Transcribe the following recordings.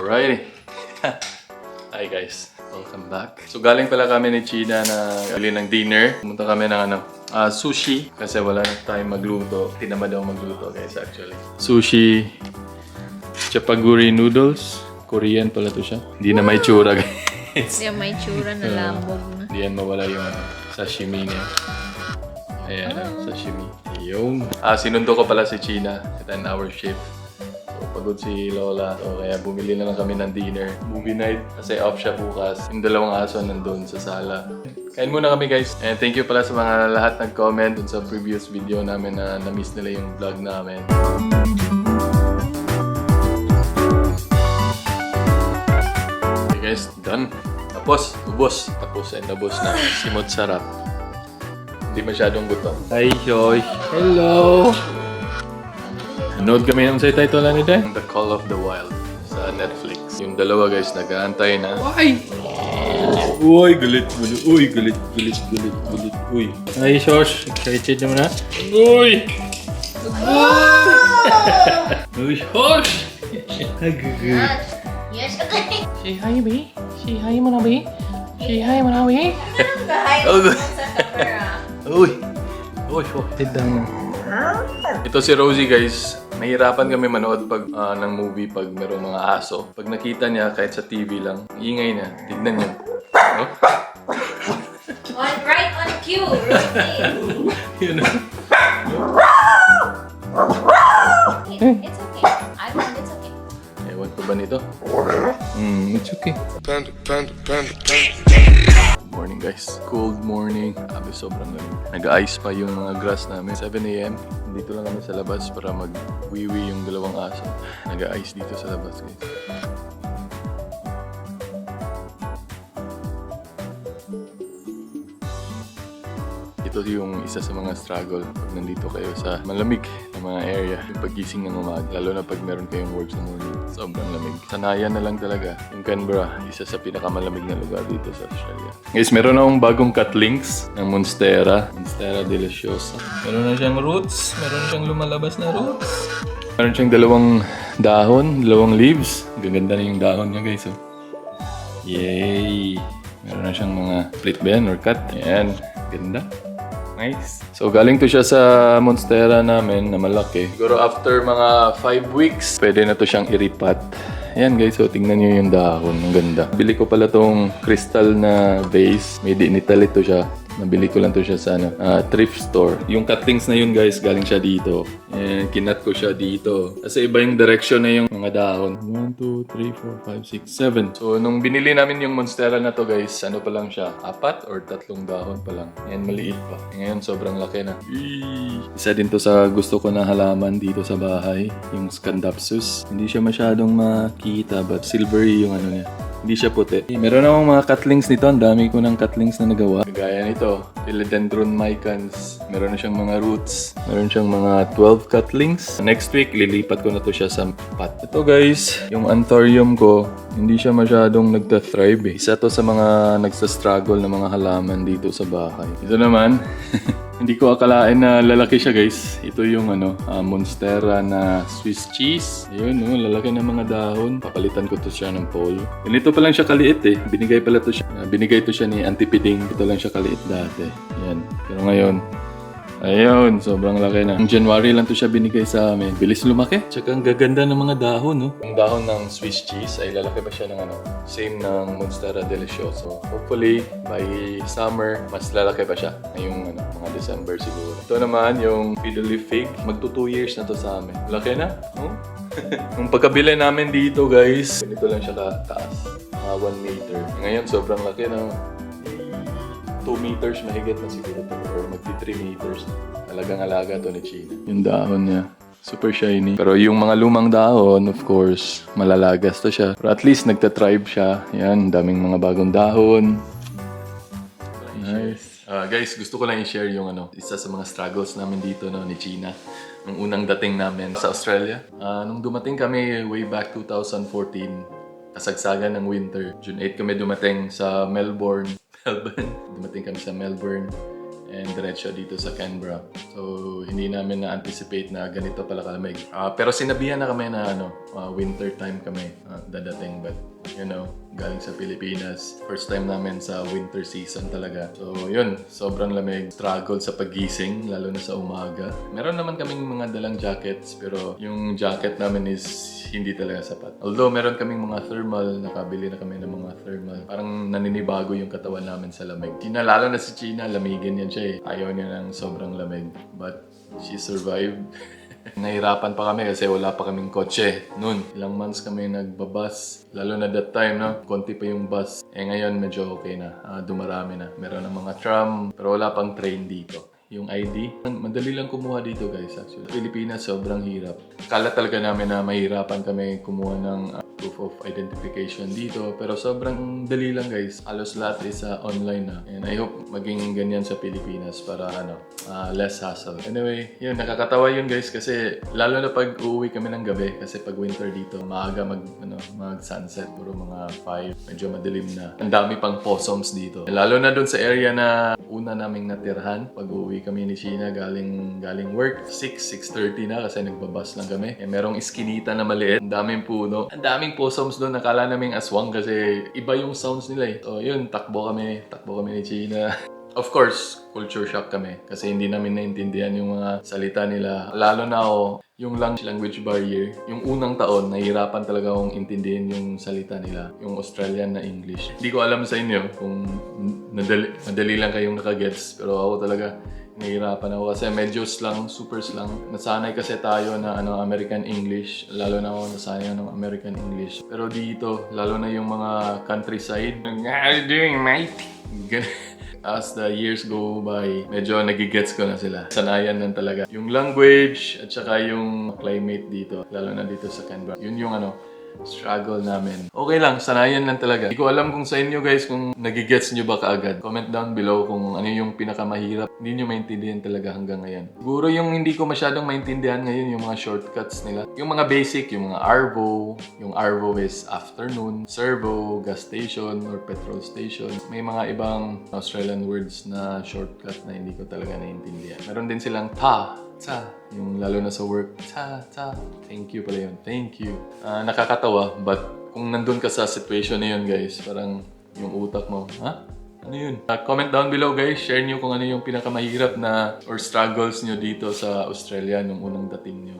Alrighty. Hi guys. Welcome back. So galing pala kami ni China na bili ng dinner. Pumunta kami ng ano, ah, sushi. Kasi wala na tayong magluto. Tinamad ako magluto guys actually. Sushi. Chapaguri noodles. Korean pala to siya. Hindi na may tsura guys. Siya may tsura na lambog na. Hindi yan mawala yung ano, sashimi niya. Ayan, ah, sashimi. Yung. Ah, sinundo ko pala si China. 10 hour shift. Pagod si Lola. So, kaya bumili na lang kami ng dinner. Movie night. Kasi off siya bukas. Yung dalawang aso nandun sa sala. Kain muna kami guys. And thank you pala sa mga lahat nag-comment dun sa previous video namin na na-miss nila yung vlog namin. Okay guys, done. Tapos, ubos. Tapos ay nabos na. Simot sarap. Hindi masyadong gutom. Hi, Joy. Hello! Nanood kami ng sa title na nito The Call of the Wild sa Netflix. Yung dalawa guys, nag-aantay na. Why? Uy, galit, galit. Uy, galit, galit, galit, galit. Uy. Hi, Josh. Excited naman na? Uy! Uy, Josh! Agagag. Yes, okay. Say hi, B. Say hi mo na, B. Say hi mo na, B. Bahay Oh, mo sa camera. Uy! Uy, oh, sit down na. Ito si Rosie guys. Nahirapan kami manood pag ah, ng movie pag merong mga aso. Pag nakita niya kahit sa TV lang, ingay niya. Tignan niyo. Oh? On, right on cue, Rosie. Yun. It- It's okay. I want it's okay. Ewan ko ba nito? Hmm, it's okay. Panda, panda, panda, panda. Guys. Cold morning. Sabi sobrang lamig. Nag-ice pa yung mga grass namin. 7 a.m. Dito lang kami sa labas para mag-wiwi yung dalawang aso. Nag-ice dito sa labas guys. Ito yung isa sa mga struggle pag nandito kayo sa malamig na mga area. Yung pagising ng umaga, lalo na pag meron kayong work sa morning. Sobrang lamig. Sanayan na lang talaga. Yung Canberra, isa sa pinakamalamig na lugar dito sa Australia. Guys, meron akong bagong cutlings ng Monstera. Monstera Deliciosa. Meron na siyang roots. Meron siyang lumalabas na roots. Meron siyang dalawang dahon, dalawang leaves. Gaganda na yung dahon niya guys. Oh. Yay! Meron na siyang mga split yan or cut. Ayan. Ganda. Nice. So, galing to siya sa Monstera namin na malaki. Siguro after mga 5 weeks, pwede na to siyang iripat. Ayan guys, so tingnan nyo yung dahon. Ang ganda. Bili ko pala tong crystal na vase. Made in Italy to siya. Nabili ko lang to siya sa ano, ah, thrift store. Yung cuttings na yun guys, galing siya dito. And kinat ko siya dito. Kasi iba yung direction na yung mga dahon. 1, 2, 3, 4, 5, 6, 7. So, nung binili namin yung Monstera na to guys, ano pa lang siya? Apat or tatlong dahon pa lang. Ayan, maliit pa. Ngayon, sobrang laki na. Eee! Isa din to sa gusto ko na halaman dito sa bahay. Yung Scandapsus. Hindi siya masyadong makita but silvery yung ano niya. Hindi siya puti. Meron akong mga cutlings nito. Ang dami ko ng cutlings na nagawa. Gaya nito, Philodendron micans. Meron na siyang mga roots. Meron siyang mga 12 cutlings. Next week, lilipat ko na to siya sa pot. Ito guys, yung anthurium ko, hindi siya masyadong nagta-thrive eh. Isa to sa mga nagsa-struggle na mga halaman dito sa bahay. Ito naman, hindi ko akalain na lalaki siya guys. Ito yung ano, ah, Monstera na Swiss cheese. Ayun, no, lalaki ng mga dahon. Papalitan ko to siya ng pole. Ganito pa lang siya kaliit eh. Binigay pala to siya. ah, binigay to siya ni Auntie Piding. Ito lang siya kaliit dati. Yan. Pero ngayon, Ayun, sobrang laki na. Ang January lang to siya binigay sa amin. Bilis lumaki. Tsaka ang gaganda ng mga dahon, no? Yung dahon ng Swiss cheese ay lalaki pa siya ng ano, same ng Monstera Delicioso. Hopefully, by summer, mas lalaki pa siya. Ngayong ano, mga December siguro. Ito naman, yung fiddly fig. Magto 2 years na to sa amin. Laki na, no? Nung pagkabili namin dito, guys, ganito lang siya kataas. Mga 1 meter. Ngayon, sobrang laki na 2 meters mahigit na siguro to or magti 3 meters. Talagang alaga to ni China. Yung dahon niya. Super shiny. Pero yung mga lumang dahon, of course, malalagas to siya. Pero at least nagta-thrive siya. Yan, daming mga bagong dahon. Nice. Ah, guys, gusto ko lang i-share yung ano, isa sa mga struggles namin dito no, ni China. Nung unang dating namin sa Australia. Ah, nung dumating kami way back 2014, kasagsagan ng winter. June 8 kami dumating sa Melbourne. Melbourne. Dumating kami sa Melbourne. and diretso dito sa Canberra. So, hindi namin na-anticipate na ganito pala kalamig. Ah, pero sinabihan na kami na ano, ah, winter time kami ah, dadating. But, you know, galing sa Pilipinas. First time namin sa winter season talaga. So, yun, sobrang lamig. Struggle sa pagising, lalo na sa umaga. Meron naman kaming mga dalang jackets, pero yung jacket namin is hindi talaga sapat. Although meron kaming mga thermal, nakabili na kami ng mga thermal. Parang naninibago yung katawan namin sa lamig. China, lalo na si China, lamigin yan siya eh. Ayaw niya ng sobrang lamig. But she survived. Nahirapan pa kami kasi wala pa kaming kotse. Noon, ilang months kami nagbabas. Lalo na that time, no? Konti pa yung bus. Eh ngayon, medyo okay na. Ah, dumarami na. Meron ng mga tram, pero wala pang train dito. Yung ID, madali lang kumuha dito guys actually. Pilipinas, sobrang hirap. Kala talaga namin na mahirapan kami kumuha ng ah, of identification dito. Pero sobrang dali lang guys. Halos lahat is ah, online na. And I hope maging ganyan sa Pilipinas para ano, ah, less hassle. Anyway, yun, nakakatawa yun guys kasi lalo na pag uuwi kami ng gabi kasi pag winter dito, maaga mag, ano, mag sunset. Puro mga 5, medyo madilim na. Ang dami pang possums dito. Lalo na dun sa area na una naming natirhan pag uuwi kami ni Sheena galing galing work 6 6:30 na kasi nagbabas lang kami eh, merong iskinita na maliit ang daming puno ang daming possums doon nakala naming aswang kasi iba yung sounds nila eh so yun takbo kami takbo kami ni Sheena Of course, culture shock kami kasi hindi namin naintindihan yung mga salita nila. Lalo na ako, yung lang- language barrier. Yung unang taon, nahihirapan talaga akong intindihin yung salita nila, yung Australian na English. Hindi ko alam sa inyo kung madali, madali lang kayong nakagets, pero ako talaga nahihirapan ako kasi medyo slang, super slang. Nasanay kasi tayo na ano, American English, lalo na ako nasanay ng American English. Pero dito, lalo na yung mga countryside, How are you doing, mate? As the years go by, medyo nagigets ko na sila. Sanayan lang talaga. Yung language at saka yung climate dito, lalo na dito sa Canberra. Yun yung ano, struggle namin. Okay lang, sanayan lang talaga. Hindi ko alam kung sa inyo guys kung nagigets nyo ba kaagad. Comment down below kung ano yung pinakamahirap. Hindi nyo maintindihan talaga hanggang ngayon. Siguro yung hindi ko masyadong maintindihan ngayon yung mga shortcuts nila. Yung mga basic, yung mga ARVO, yung ARVO is afternoon, servo, gas station, or petrol station. May mga ibang Australian words na shortcut na hindi ko talaga naiintindihan. Meron din silang ta, ta, yung lalo na sa work, ta, ta, thank you pala yun, thank you. Ah, nakakatawa, but kung nandun ka sa situation na yun guys, parang yung utak mo, ha? Ano yun? Ah, comment down below guys, share nyo kung ano yung pinakamahirap na or struggles nyo dito sa Australia nung unang dating nyo.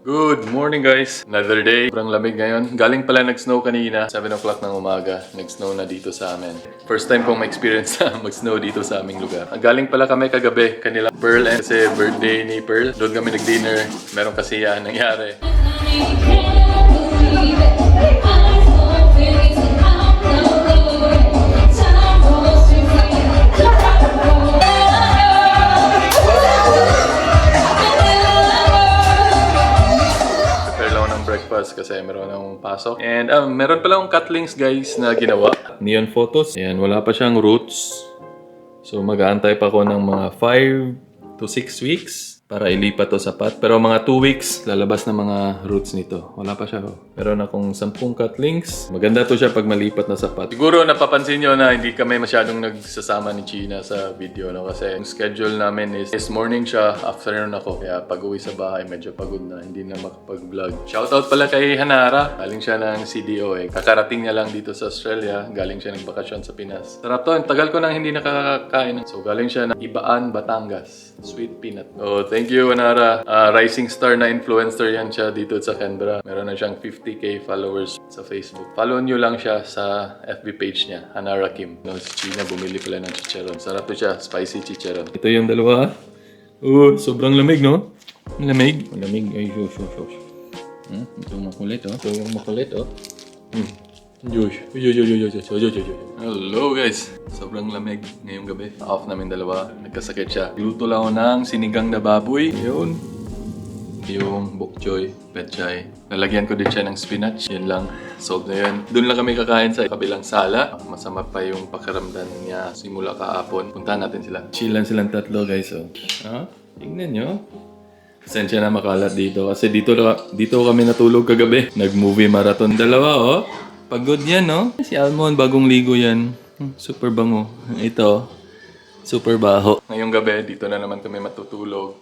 Good morning guys! Another day. Sobrang lamig ngayon. Galing pala nag-snow kanina. 7 o'clock ng umaga. Nag-snow na dito sa amin. First time kong ma-experience na mag-snow dito sa aming lugar. Galing pala kami kagabi. Kanila Pearl and kasi birthday ni Pearl. Doon kami nag-dinner. Meron kasiyahan nangyari. Meron akong pasok. And um, meron pala akong cutlings guys na ginawa. Neon photos. Ayan, wala pa siyang roots. So mag-aantay pa ako ng mga 5 to 6 weeks para ilipat to sa pot. Pero mga 2 weeks, lalabas na mga roots nito. Wala pa siya. Oh. Meron akong 10 cutlings. Maganda to siya pag malipat na sa pot. Siguro napapansin nyo na hindi kami masyadong nagsasama ni China sa video. No? Kasi yung schedule namin is, is morning siya, afternoon ako. Kaya pag uwi sa bahay, medyo pagod na. Hindi na makapag-vlog. Shoutout pala kay Hanara. Galing siya ng CDO eh. Kakarating niya lang dito sa Australia. Galing siya ng bakasyon sa Pinas. Sarap to. Tagal ko nang hindi nakakakain. So galing siya ng Ibaan, Batangas. Sweet peanut. Oh, thank you, Hanara. Ah, rising star na influencer yan siya dito sa Canberra. Meron na siyang 50k followers sa Facebook. Follow nyo lang siya sa FB page niya, Hanara Kim. No, si China bumili pala ng chicharon. Sarap to siya, spicy chicharon. Ito yung dalawa. Oh, sobrang lamig, no? Lamig. Lamig. Ay, shush, shush, shush. Hmm? Ito yung makulit, oh. Ito yung makulit, oh. Hmm. Yo, yo, yo, yo, yo, yo, yo, yo, yo. Hello guys! Sobrang lamig ngayong gabi. Off namin dalawa. Nagkasakit siya. Luto lang ako ng sinigang na baboy. Yun. Yung bok choy, petchay. Nalagyan ko din siya ng spinach. Yun lang. Solve na yun. Doon lang kami kakain sa kabilang sala. Masama pa yung pakiramdam niya simula kahapon. Puntahan natin sila. Chill lang silang tatlo guys. Oh. Ah, tingnan nyo. Pasensya na makalat dito kasi dito dito kami natulog kagabi. Nag-movie marathon dalawa oh. Pagod yan no. Si Almon bagong ligo yan. Super bango. Ito. Super baho. Ngayong gabi, dito na naman kami matutulog.